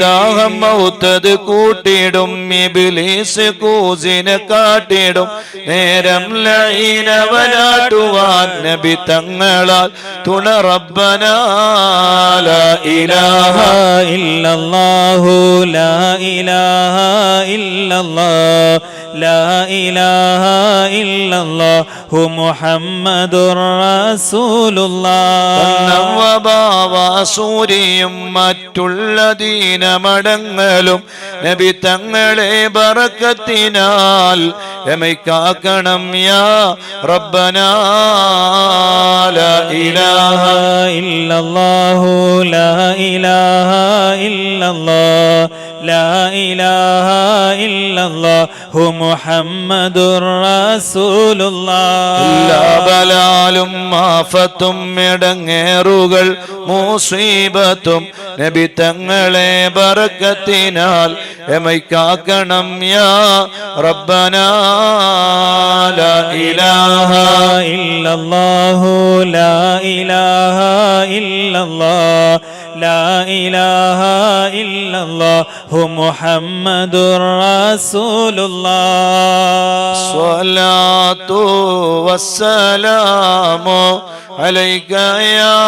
ദാഹം മൗത്തത് കൂട്ടിടും ഇബിലീസ് കൂസിനെ കാട്ടിടും. നേരം ലൈനവനാട്ടുവാൻ നബി തങ്ങളാൽ തുണ റബ്ബനാല ഇലാഹ ഇല്ലല്ലാഹു ലാ ഇലാഹ ഇല്ലല്ലാഹ് لا إله إلا الله محمد رسول الله നവഭാവ സൂര്യയും മറ്റുള്ള ദീനമടങ്ങലും നബി തങ്ങളെ ബറക്കത്തിനാൽ രമയ്ക്കാക്കണം യാ റബ്ബനാ ലാ ഇലാഹ ഇല്ലല്ലാഹു ലാ ഇലാഹ ഇല്ലല്ലാഹ് ലാ ഇലാഹ ഇല്ലല്ലാഹു മുഹമ്മദുർ റസൂലുള്ളാഹ്. എല്ലാ ബലാലും മാഫത്തും ഇടങ്ങേറുകൾ മൂസീബത്തും നബി തങ്ങളെ ബർക്കത്തിനാൽ എമൈക്കാക്കണം യാ റബ്ബനാല ഇലാഹ إلا الله لا إله إلا الله لا إله إلا الله محمد رسول الله الصلاة والسلام عليك يا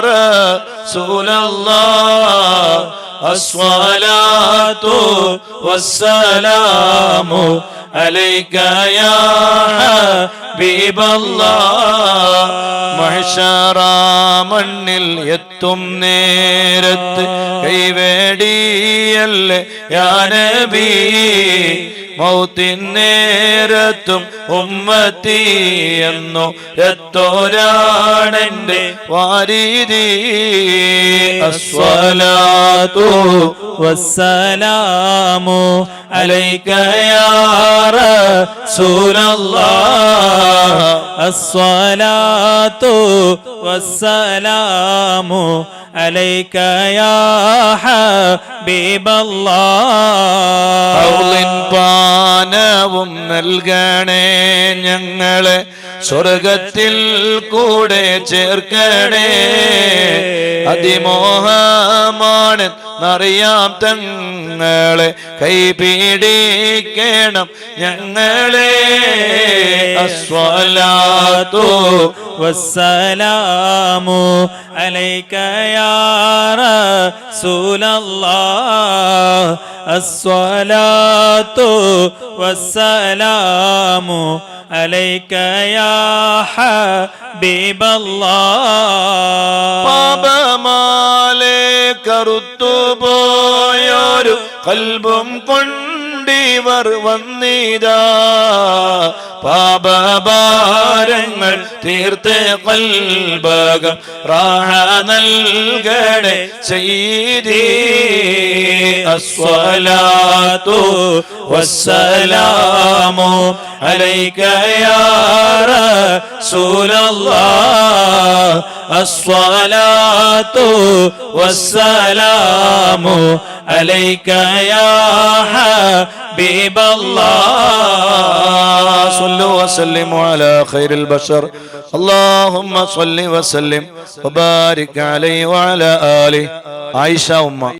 رسول الله الصلاة والسلام عليك يا حبيب الله മഹിഷറ മണ്ണിൽ എത്തും നേരത്ത് നേടിയല്ലേ? യാനബി മൗത്തിൻ നേരത്തും ഉമ്മത്തി എന്നോ രത്തോരാണെന്റെ വാരീതി അസ്വലാതു വസ്സലാമു അലൈക്കയാറ സൂരല്ലാ الصلاة والسلام عليك يا حبيب ഔളിൻ الله പാനവും നൽകണേ ഞങ്ങളെ സ്വർഗത്തിൽ കൂടെ ചേർക്കണേ അതിമോഹമാണ് മറിയാം തങ്ങളെ കൈപിടിക്കണം ഞങ്ങളെ. അസ്വലാത്തു വസ്സലാമു അലൈക്കയാറ സൂലല്ലാ അസ്വലാത്തു വസ്സലാമു അലൈക്കയാ യാ പാപമാലേ കറുത്തു قلب قن കറുത്തുപോയൊരു കൽബും കൊണ്ടിവർ വന്നിതാ പാപഭാരങ്ങൾ തീർത്ത് കൽബകം റാഹ നൽകണേ ചെയ്തി അസ്വലാത്തു വസ്സലാമു عليك يا رسول الله الصلاة والسلام عليك يا حبيب الله صلوا وسلموا على خير البشر اللهم صل وسلم وبارك عليه وعلى آله عائشة أمة